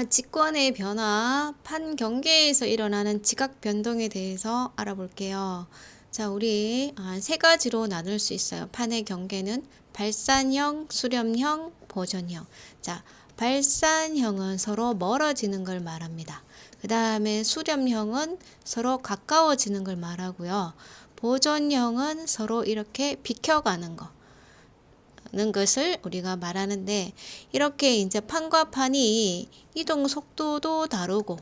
자, 직권의 변화, 판 경계에서 일어나는 지각 변동에 대해서 알아볼게요. 자, 우리 아, 세 가지로 나눌 수 있어요. 판의 경계는 발산형, 수렴형, 보존형. 자, 발산형은 서로 멀어지는 걸 말합니다. 그 다음에 수렴형은 서로 가까워지는 걸 말하고요. 보존형은 서로 이렇게 비켜가는 거. 는 것을 우리가 말하는데 이렇게 이제 판과 판이 이동 속도도 다르고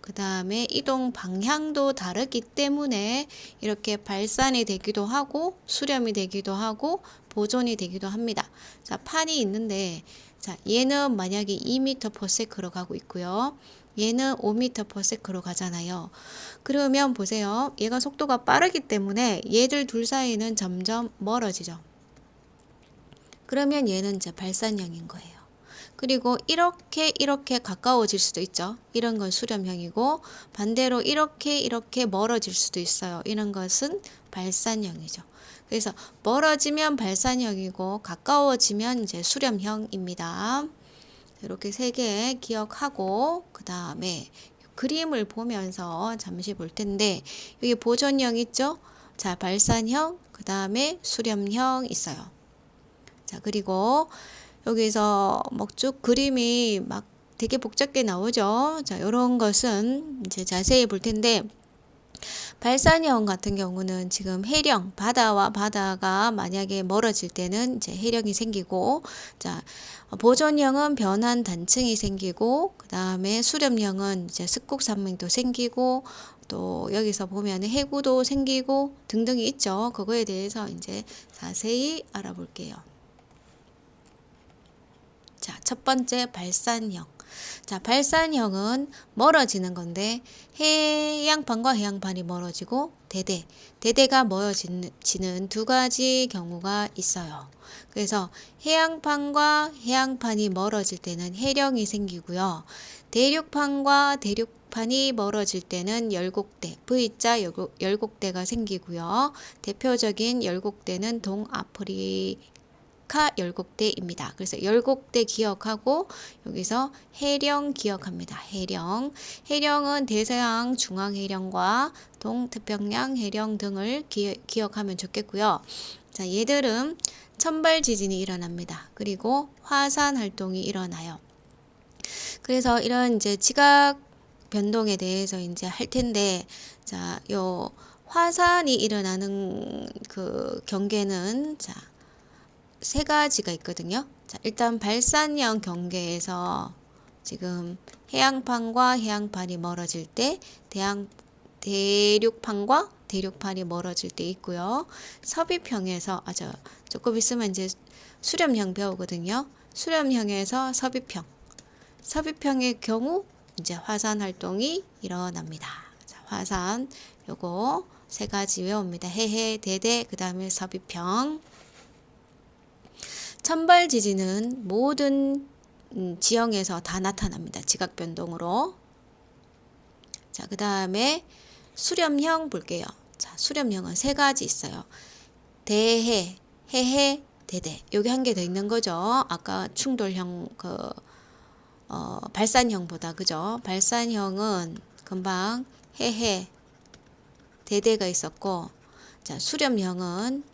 그 다음에 이동 방향도 다르기 때문에 이렇게 발산이 되기도 하고 수렴이 되기도 하고 보존이 되기도 합니다. 자, 판이 있는데 자, 얘는 만약에 2m/s로 가고 있고요. 얘는 5m/s로 가잖아요. 그러면 보세요. 얘가 속도가 빠르기 때문에 얘들 둘 사이는 점점 멀어지죠. 그러면 얘는 이제 발산형인 거예요. 그리고 이렇게 이렇게 가까워질 수도 있죠. 이런 건 수렴형이고 반대로 이렇게 이렇게 멀어질 수도 있어요. 이런 것은 발산형이죠. 그래서 멀어지면 발산형이고 가까워지면 이제 수렴형입니다. 이렇게 세 개 기억하고 그 다음에 그림을 보면서 잠시 볼 텐데 여기 보존형 있죠? 자 발산형 그 다음에 수렴형 있어요. 자, 그리고 여기서 먹쭉 그림이 막 되게 복잡게 나오죠. 자, 이런 것은 이제 자세히 볼 텐데, 발산형 같은 경우는 지금 해령, 바다와 바다가 만약에 멀어질 때는 이제 해령이 생기고, 자, 보존형은 변환 단층이 생기고, 그 다음에 수렴형은 이제 습곡 산맥도 생기고, 또 여기서 보면 해구도 생기고 등등이 있죠. 그거에 대해서 이제 자세히 알아볼게요. 자, 첫 번째 발산형. 자, 발산형은 멀어지는 건데 해양판과 해양판이 멀어지고 대대, 대대가 멀어지는 두 가지 경우가 있어요. 그래서 해양판과 해양판이 멀어질 때는 해령이 생기고요. 대륙판과 대륙판이 멀어질 때는 열곡대, V자 열곡대가 생기고요. 대표적인 열곡대는 동아프리 카 열곡대입니다. 그래서 열곡대 기억하고 여기서 해령 기억합니다. 해령. 해령은 대서양 중앙해령과 동태평양 해령 등을 기, 기억하면 좋겠고요. 자, 얘들은 천발 지진이 일어납니다. 그리고 화산 활동이 일어나요. 그래서 이런 이제 지각 변동에 대해서 이제 할 텐데 자, 요 화산이 일어나는 그 경계는 자, 세 가지가 있거든요. 자, 일단 발산형 경계에서 지금 해양판과 해양판이 멀어질 때 대양 대륙판과 대륙판이 멀어질 때 있고요. 섭입형에서 아 저 조금 있으면 이제 수렴형 배우거든요. 수렴형에서 섭입형. 섭입형의 경우 이제 화산 활동이 일어납니다. 자, 화산 요거 세 가지 외웁니다. 해해 대대 그다음에 섭입형. 천발 지진은 모든 음, 지형에서 다 나타납니다. 지각 변동으로. 자, 그 다음에 수렴형 볼게요. 자, 수렴형은 세 가지 있어요. 대해, 해해, 대대. 여기 한 개 더 있는 거죠. 아까 충돌형 그 어, 발산형보다 그죠? 발산형은 금방 해해, 대대가 있었고, 자, 수렴형은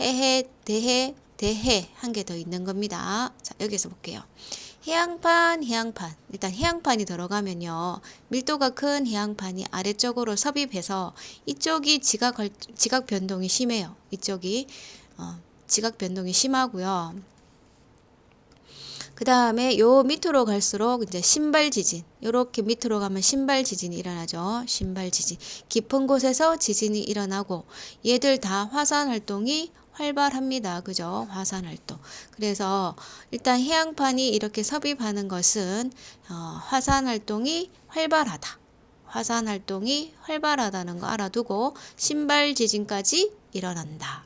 해해, 대해, 대해 한 개 더 있는 겁니다. 자, 여기서 볼게요. 해양판, 해양판. 일단 해양판이 들어가면요. 밀도가 큰 해양판이 아래쪽으로 섭입해서 이쪽이 지각, 지각 변동이 심해요. 이쪽이 어, 지각 변동이 심하고요. 그 다음에 요 밑으로 갈수록 이제 신발 지진. 요렇게 밑으로 가면 신발 지진이 일어나죠. 신발 지진. 깊은 곳에서 지진이 일어나고 얘들 다 화산 활동이 활발합니다. 그죠? 화산 활동. 그래서 일단 해양판이 이렇게 섭입하는 것은 어, 화산 활동이 활발하다. 화산 활동이 활발하다는 거 알아두고 신발 지진까지 일어난다.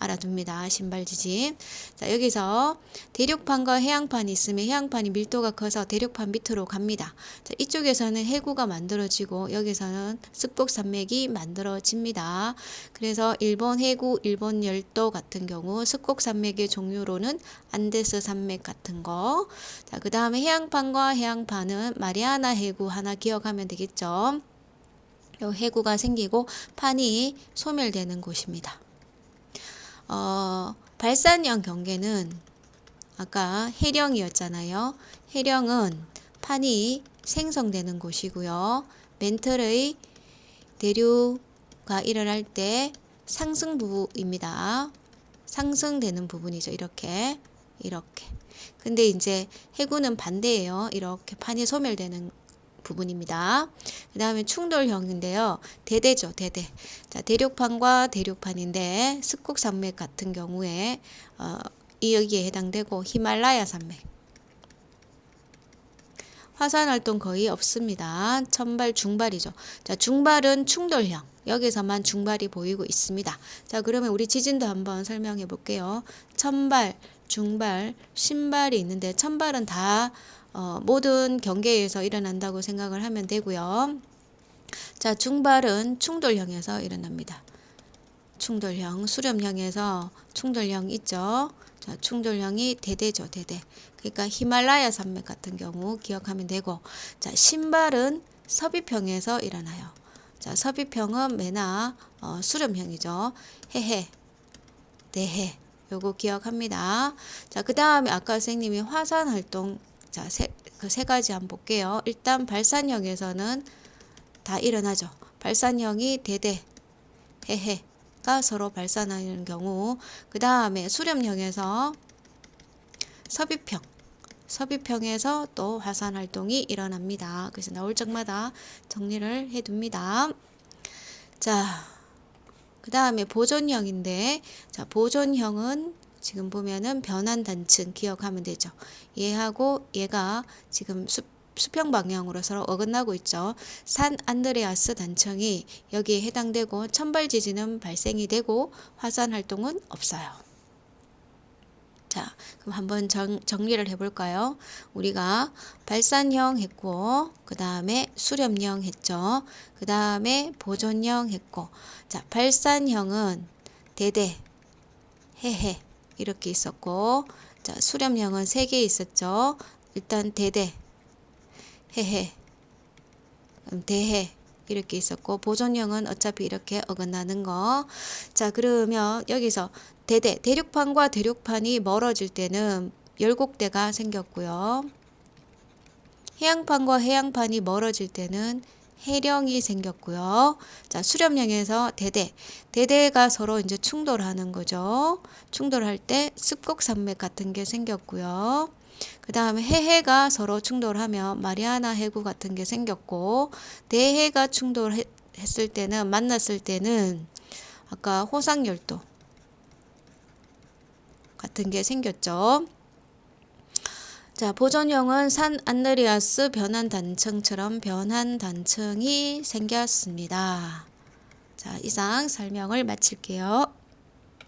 알아둡니다. 신발 지짐. 자, 여기서 대륙판과 해양판이 있으면 해양판이 밀도가 커서 대륙판 밑으로 갑니다. 자, 이쪽에서는 해구가 만들어지고 여기서는 습곡산맥이 만들어집니다. 그래서 일본 해구, 일본 열도 같은 경우 습곡산맥의 종류로는 안데스 산맥 같은 거. 자, 그 다음에 해양판과 해양판은 마리아나 해구 하나 기억하면 되겠죠. 요 해구가 생기고 판이 소멸되는 곳입니다. 어, 발산형 경계는 아까 해령이었잖아요. 해령은 판이 생성되는 곳이고요. 멘틀의 대류가 일어날 때 상승부입니다. 상승되는 부분이죠. 이렇게 이렇게. 근데 이제 해구는 반대예요. 이렇게 판이 소멸되는 부분입니다. 그 다음에 충돌형인데요. 대대죠, 대대. 자, 대륙판과 대륙판인데 스콕 산맥 같은 경우에 어, 이 여기에 해당되고 히말라야 산맥. 화산 활동 거의 없습니다. 천발, 중발이죠. 자, 중발은 충돌형. 여기서만 중발이 보이고 있습니다. 자, 그러면 우리 지진도 한번 설명해 볼게요. 천발, 중발, 신발이 있는데 천발은 다 어, 모든 경계에서 일어난다고 생각을 하면 되고요. 자, 중발은 충돌형에서 일어납니다. 충돌형, 수렴형에서 충돌형 있죠. 자, 충돌형이 대대죠, 대대. 그러니까 히말라야 산맥 같은 경우 기억하면 되고, 자, 신발은 섭입형에서 일어나요. 자, 섭입형은 매나 어, 수렴형이죠. 해해, 대해. 요거 기억합니다. 자, 그 다음에 아까 선생님이 화산 활동 자, 세, 그 세 가지 한번 볼게요. 일단 발산형에서는 다 일어나죠. 발산형이 대대, 해해가 서로 발산하는 경우, 그 다음에 수렴형에서 섭입형, 섭입형에서 또 화산 활동이 일어납니다. 그래서 나올 적마다 정리를 해둡니다. 자, 그 다음에 보존형인데, 자, 보존형은 지금 보면은 변환 단층 기억하면 되죠. 얘하고 얘가 지금 수, 수평 방향으로 서로 어긋나고 있죠. 산 안드레아스 단층이 여기에 해당되고 천발 지진은 발생이 되고 화산 활동은 없어요. 자, 그럼 한번 정, 정리를 해볼까요? 우리가 발산형 했고, 그 다음에 수렴형 했죠. 그 다음에 보존형 했고, 자, 발산형은 대대, 해해, 이렇게 있었고 자 수렴형은 3개 있었죠. 일단 대대, 해해, 대해 이렇게 있었고 보존형은 어차피 이렇게 어긋나는 거. 자 그러면 여기서 대대, 대륙판과 대륙판이 멀어질 때는 열곡대가 생겼고요. 해양판과 해양판이 멀어질 때는 해령이 생겼고요. 자, 수렴령에서 대대. 대대가 서로 이제 충돌하는 거죠. 충돌할 때 습곡산맥 같은 게 생겼고요. 그 다음에 해해가 서로 충돌하면 마리아나 해구 같은 게 생겼고, 대해가 충돌했을 때는, 만났을 때는, 아까 호상열도 같은 게 생겼죠. 자, 보존형은 산 안드리아스 변환 단층처럼 변환 단층이 생겼습니다. 자, 이상 설명을 마칠게요.